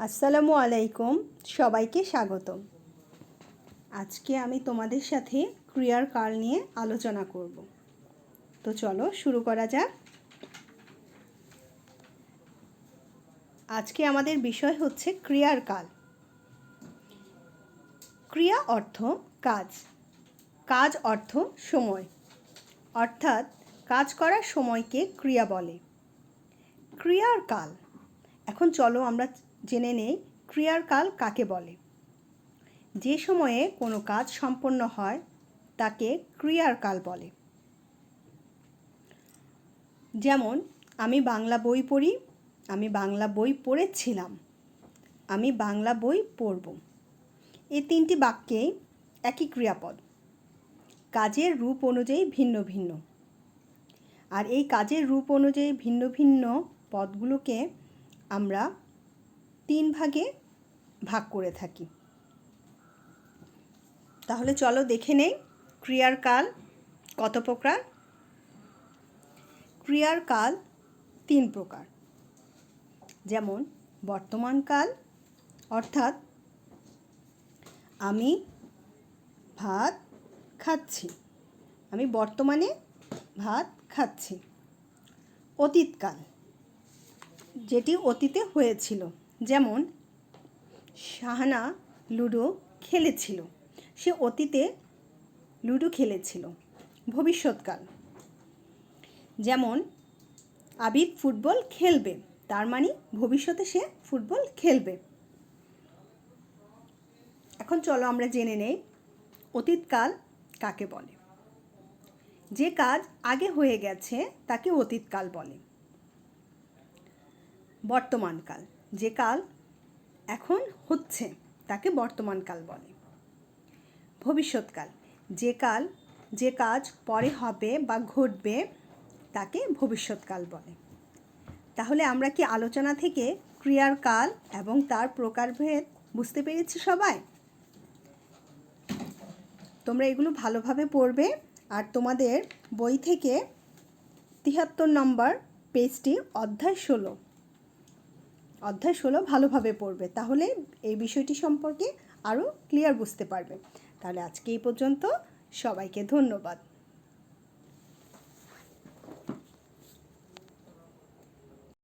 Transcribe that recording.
আসসালামু আলাইকুম, সবাইকে স্বাগতম। আজকে আমি তোমাদের সাথে ক্রিয়ার কাল নিয়ে আলোচনা করব। তো চলো শুরু করা যাক। আজকে আমাদের বিষয় হচ্ছে ক্রিয়ার কাল। ক্রিয়া অর্থ কাজ। কাজ অর্থ সময়। অর্থাৎ কাজ করার সময়কে ক্রিয়া বলে। ক্রিয়ার কাল। এখন চলো আমরা জেনে নেই ক্রিয়ার কাল কাকে বলে। যে সময়ে কোনো কাজ সম্পন্ন হয়, তাকে ক্রিয়ার কাল বলে। যেমন, আমি বাংলা বই পড়ি, আমি বাংলা বই পড়েছিলাম, আমি বাংলা বই পড়ব। এই তিনটি বাক্যেই একই ক্রিয়াপদ। কাজের রূপ অনুযায়ী ভিন্ন ভিন্ন। আর এই কাজের রূপ অনুযায়ী ভিন্ন ভিন্ন পদগুলোকে আমরা তিন ভাগে ভাগ করে থাকি। তাহলে চলো দেখে নেই ক্রিয়ার কাল কত প্রকার? ক্রিয়ার কাল তিন প্রকার। যেমন বর্তমান কাল, অর্থাৎ আমি ভাত খাচ্ছি, আমি বর্তমানে ভাত খাচ্ছি অতীতকাল যেটি অতীতে হয়েছিল। যেমন শাহানা লুডো খেলেছিল। সে অতীতে লুডো খেলেছিল ভবিষ্যৎকাল। যেমন আবিদ ফুটবল খেলবে, তার মানে ভবিষ্যতে সে ফুটবল খেলবে। এখন চলো আমরা জেনে নেই অতীতকাল কাকে বলে। যে কাজ আগে হয়ে গেছে তাকে অতীতকাল বলে। বর্তমানকাল। যে কাল এখন হচ্ছে, তাকে বর্তমানকাল বলে। ভবিষ্যৎকাল, যে কাল, যে কাজ পরে হবে বা ঘটবে, তাকে ভবিষ্যৎকাল বলে। তাহলে আমরা কি আলোচনা থেকে ক্রিয়ার কাল এবং তার প্রকারভেদ বুঝতে পেরেছি সবাই? তোমরা এগুলো ভালোভাবে পড়বে আর তোমাদের বই থেকে তিয়াত্তর নম্বর পেজটি অধ্যায় ষোলো অধ্যায় ষোলো ভালোভাবে পড়বে, তাহলে এই বিষয়টি সম্পর্কে আরও ক্লিয়ার বুঝতে পারবে। তাহলে আজকে এই পর্যন্ত, সবাইকে ধন্যবাদ।